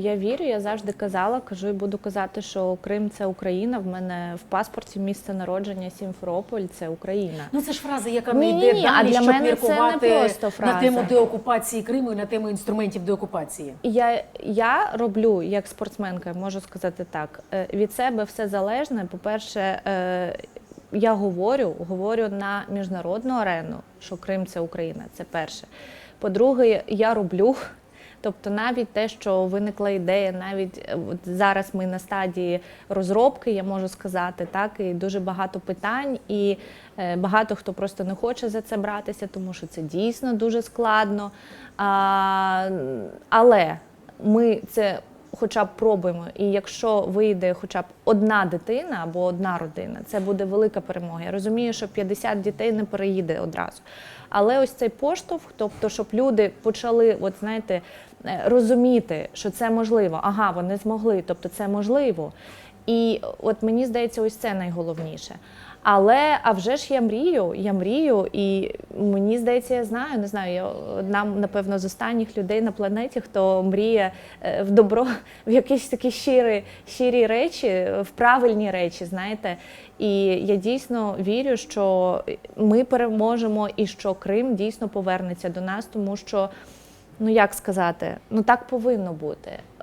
Я вірю, я завжди казала, кажу і буду казати, що Крим це Україна. В мене в паспорті місце народження Сімферополь це Україна. Ну це ж фраза, яка не йде ні, далі, а для щоб мене це не просто фраза. на тему деокупації Криму і на тему інструментів деокупації. Я, я роблю як спортсменка, можу сказати так. е, Від себе все залежне. По-перше, е, я говорю, говорю на міжнародну арену, що Крим це Україна, це перше. По-друге, я роблю. Тобто навіть те, що виникла ідея, навіть е, от зараз ми на стадії розробки, я можу сказати, так, і дуже багато питань, і е, багато хто просто не хоче за це братися, тому що це дійсно дуже складно. А, але ми це хоча б пробуємо. І якщо вийде хоча б одна дитина або одна родина, це буде велика перемога. Я розумію, що 50 дітей не переїде одразу. Але ось цей поштовх, тобто, щоб люди почали, от знаєте, е, розуміти, що це можливо. Ага, вони змогли, тобто це можливо. І от мені здається, ось це найголовніше. Але а вже ж я мрію, я мрію, і мені здається, я знаю, не знаю, я одна, напевно, з останніх людей на планеті, хто мріє е, в добро, в якісь такі щирі, щирі речі, в правильні речі, знаєте. І я дійсно вірю, що ми переможемо і що Крим дійсно повернеться до нас, тому що. Ну як сказати, ну так повинно бути.